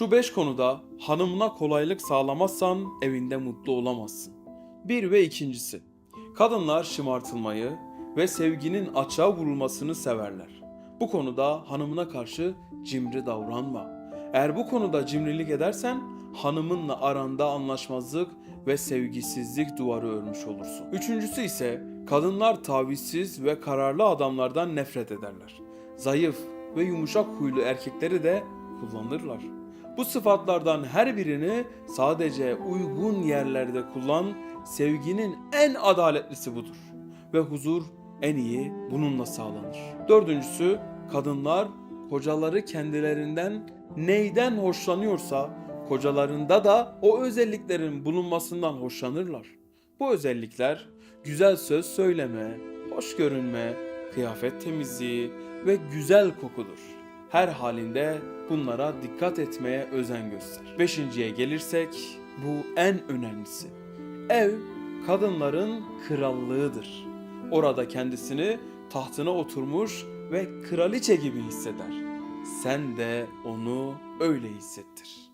Şu beş konuda hanımına kolaylık sağlamazsan evinde mutlu olamazsın. Bir ve ikincisi. Kadınlar şımartılmayı ve sevginin açığa vurulmasını severler. Bu konuda hanımına karşı cimri davranma. Eğer bu konuda cimrilik edersen hanımınla aranda anlaşmazlık ve sevgisizlik duvarı örmüş olursun. Üçüncüsü ise kadınlar tavizsiz ve kararlı adamlardan nefret ederler. Zayıf ve yumuşak huylu erkekleri de kullanırlar. Bu sıfatlardan her birini sadece uygun yerlerde kullan, sevginin en adaletlisi budur. Ve huzur en iyi bununla sağlanır. Dördüncüsü, kadınlar kocaları kendilerinden neyden hoşlanıyorsa, kocalarında da o özelliklerin bulunmasından hoşlanırlar. Bu özellikler güzel söz söyleme, hoş görünme, kıyafet temizliği ve güzel kokudur. Her halinde bunlara dikkat etmeye özen göster. Beşinciye gelirsek bu en önemlisi. Ev kadınların krallığıdır. Orada kendisini tahtına oturmuş ve kraliçe gibi hisseder. Sen de onu öyle hissettir.